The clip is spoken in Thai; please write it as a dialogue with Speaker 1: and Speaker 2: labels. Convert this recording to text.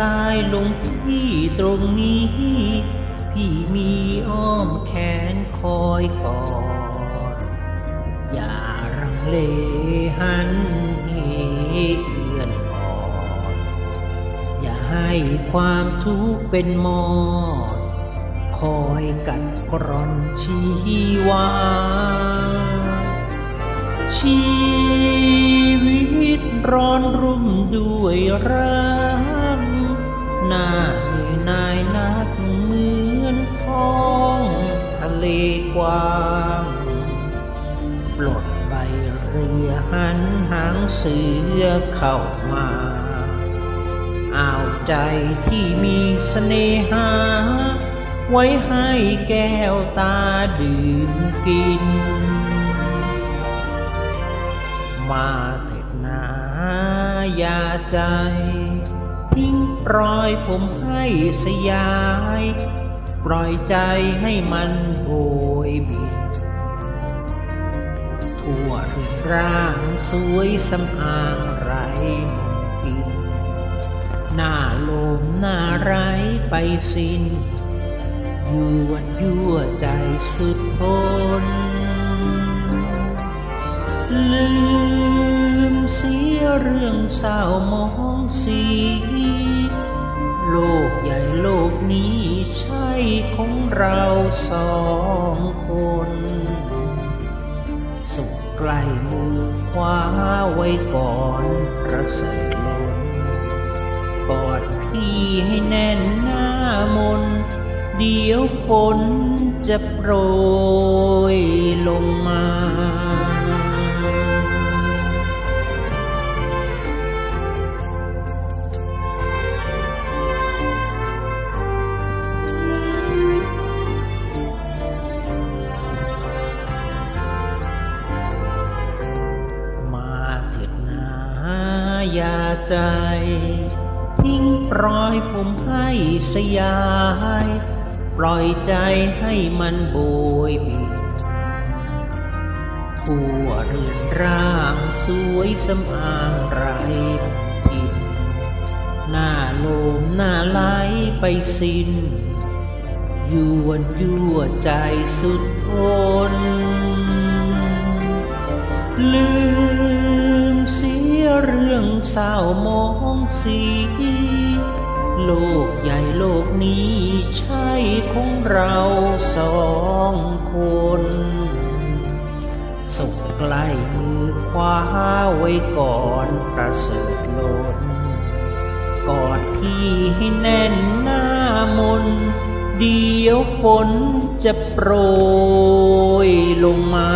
Speaker 1: ตายลงที่ตรงนี้ พี่มีอ้อมแขนคอยกอด อย่ารังเลหันเหเอื้อนอ่อนอย่าให้ความทุกข์เป็นมอดคอยกัดกร่อนชีวาชี ตร้อนรุ่มด้วยรักหน้าเหนื่อยนายนักเหมือนท้องทะเลกว้างปลดใบเรือหันหางเสือเข้ามาเอาวใจที่มีเสน่หา ไว้ให้แก้วตาดื่มกิน มาถิดนาอ ยาใจ ทิ้งปล่อยผมให้สยาย ปล่อยใจให้มันโบยบินทั่วรือนร่างสวยสำอางไรมนทินหน้าโลมหน้าไรไปสิ้นยวนยั่วใจสุดทนลืมเสีย เรื่องเศร้ามองสี โลกใหญ่โลกนี้ใช่ของเราสองคน สุดใกล้มือคว้าไว้ก่อนประเสริฐล้นกอดพี่ให้แน่นหน้ามน เดี๋ยวฝนจะโปรยลงมา ยาใจ ทิ้งปล่อยผมให้สยาย ปล่อยใจให้มันโบยบินทั่วเรือนร่างสวยสำอางไรทินหน้าโลมหน้าไหลไปสิ้นยวนยั่วใจสุดทนลืม รื่องเศร้ามองสีโลกใหญ่โลกนี้ใช่ของเราสองคนส่งใกล้มือคว้าไว้ก่อนประเสริฐลนกอดพี่ให้แน่นหน้ามน เดี๋ยวฝนจะโปรยลงมา